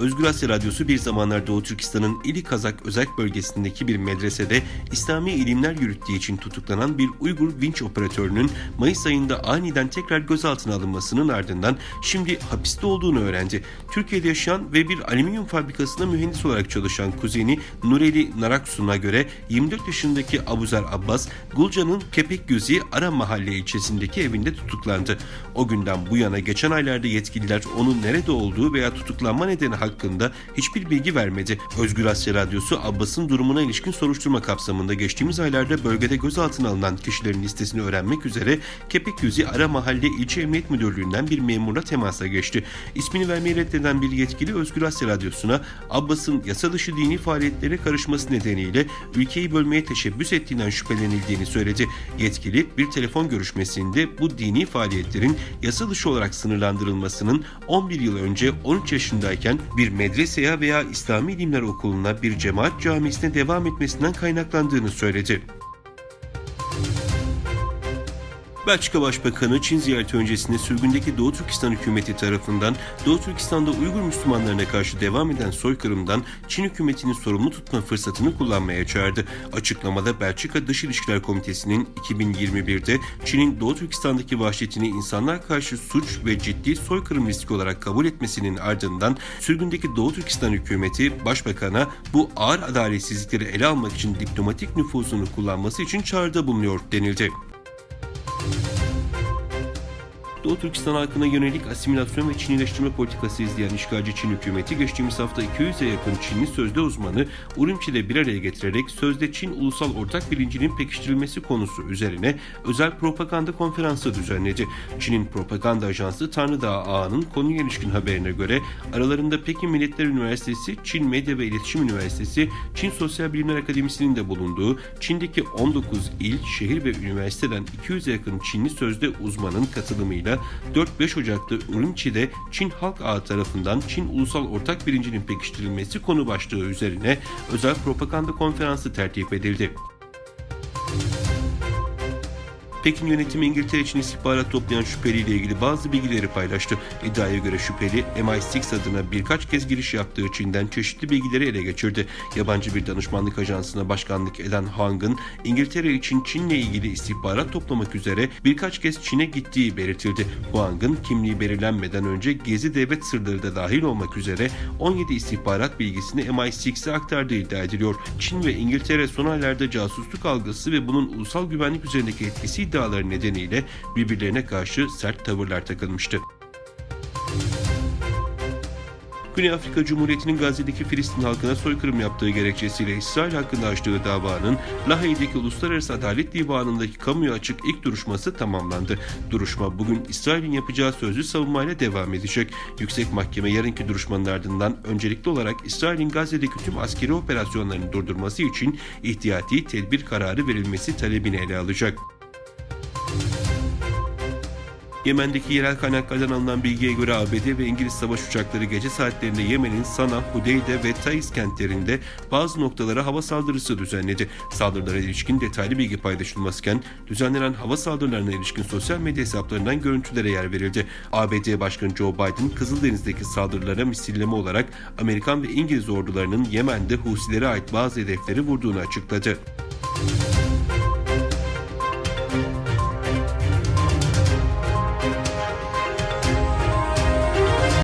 Asya Radyosu bir zamanlar Doğu Türkistan'ın İli Kazak özel bölgesindeki bir medresede İslami ilimler yürüttüğü için tutuklanan bir Uygur vinç operatörünün Mayıs ayında aniden tekrar gözaltına alınmasının ardından şimdi hapiste olduğunu öğrendi. Türkiye'de yaşayan ve bir alüminyum fabrikasında mühendis olarak çalışan kuzeni Nureli Naraksun'a göre 24 yaşındaki Abuzer Abbas, Gulca'nın Kepekgözi Ara Mahalle ilçesindeki evinde tutuklandı. O günden bu yana geçen aylarda yetkililer onun nerede olduğu veya tutuklanma nedeni hakkında hiçbir bilgi vermedi. Özgür Asya Radyosu Abbas'ın durumuna ilişkin soruşturma kapsamında geçtiğimiz aylarda bölgede gözaltına alınan kişilerin listesini öğrenmek üzere Kepekgözi Ara Mahalle İlçe Emniyet Müdürlüğü'nden bir memurla temasa geçti. İsmini vermeyi reddeden bir yetkili Özgür Asya Radyosu'na Abbas'ın yasa dışı dini faaliyetlere karışması nedeniyle ülkeyi bölmeye teşebbüs ettiğinden şüphelenildiğini söyledi. Yetkili bir telefon görüşmesinde bu dini faaliyetlerin yasa dışı olarak sınırlandırılmasının 11 yıl önce 13 yaşındayken bir medreseye veya İslami ilimler okuluna bir cemaat camisine devam etmesinden kaynaklandığını söyledi. Belçika Başbakanı Çin ziyareti öncesinde sürgündeki Doğu Türkistan hükümeti tarafından Doğu Türkistan'da Uygur Müslümanlarına karşı devam eden soykırımdan Çin hükümetini sorumlu tutma fırsatını kullanmaya çağırdı. Açıklamada Belçika Dış İlişkiler Komitesi'nin 2021'de Çin'in Doğu Türkistan'daki vahşetini insanlar karşı suç ve ciddi soykırım riski olarak kabul etmesinin ardından sürgündeki Doğu Türkistan hükümeti başbakana bu ağır adaletsizlikleri ele almak için diplomatik nüfuzunu kullanması için çağrıda bulunuyor denildi. Doğu Türkistan halkına yönelik asimilasyon ve Çinileştirme politikası izleyen işgalci Çin hükümeti geçtiğimiz hafta 200'e yakın Çinli sözde uzmanı Urumçi'de bir araya getirerek sözde Çin ulusal ortak bilincinin pekiştirilmesi konusu üzerine özel propaganda konferansı düzenledi. Çin'in propaganda ajansı Tanrıdağ Ağa'nın konuya ilişkin haberine göre aralarında Pekin Milletler Üniversitesi, Çin Medya ve İletişim Üniversitesi, Çin Sosyal Bilimler Akademisi'nin de bulunduğu Çin'deki 19 il, şehir ve üniversiteden 200'e yakın Çinli sözde uzmanın katılımıyla 4-5 Ocak'ta Urumçi'de Çin Halk Ağı tarafından Çin Ulusal Ortak Bilincinin pekiştirilmesi konu başlığı üzerine özel propaganda konferansı tertip edildi. Pekin yönetimi İngiltere için istihbarat toplayan şüpheliyle ilgili bazı bilgileri paylaştı. İddiaya göre şüpheli MI6 adına birkaç kez giriş yaptığı Çin'den çeşitli bilgileri ele geçirdi. Yabancı bir danışmanlık ajansına başkanlık eden Huang'ın İngiltere için Çin'le ilgili istihbarat toplamak üzere birkaç kez Çin'e gittiği belirtildi. Huang'ın kimliği belirlenmeden önce gezi devlet sırları da dahil olmak üzere 17 istihbarat bilgisini MI6'e aktardığı iddia ediliyor. Çin ve İngiltere son aylarda casusluk algısı ve bunun ulusal güvenlik üzerindeki etkisi iddiaları nedeniyle birbirlerine karşı sert tavırlar takılmıştı. Güney Afrika Cumhuriyeti'nin Gazze'deki Filistin halkına soykırım yaptığı gerekçesiyle İsrail hakkında açtığı davanın Lahey'deki Uluslararası Adalet Divanı'ndaki kamuya açık ilk duruşması tamamlandı. Duruşma bugün İsrail'in yapacağı sözlü savunmayla devam edecek. Yüksek Mahkeme yarınki duruşmanın ardından öncelikli olarak İsrail'in Gazze'deki tüm askeri operasyonlarını durdurması için ihtiyati tedbir kararı verilmesi talebini ele alacak. Yemen'deki yerel kaynaklardan alınan bilgiye göre ABD ve İngiliz savaş uçakları gece saatlerinde Yemen'in Sana, Hudeyde ve Taiz kentlerinde bazı noktalara hava saldırısı düzenledi. Saldırılara ilişkin detaylı bilgi paylaşılmazken düzenlenen hava saldırılarına ilişkin sosyal medya hesaplarından görüntülere yer verildi. ABD Başkanı Joe Biden Kızıldeniz'deki saldırılara misilleme olarak Amerikan ve İngiliz ordularının Yemen'de Husilere ait bazı hedefleri vurduğunu açıkladı.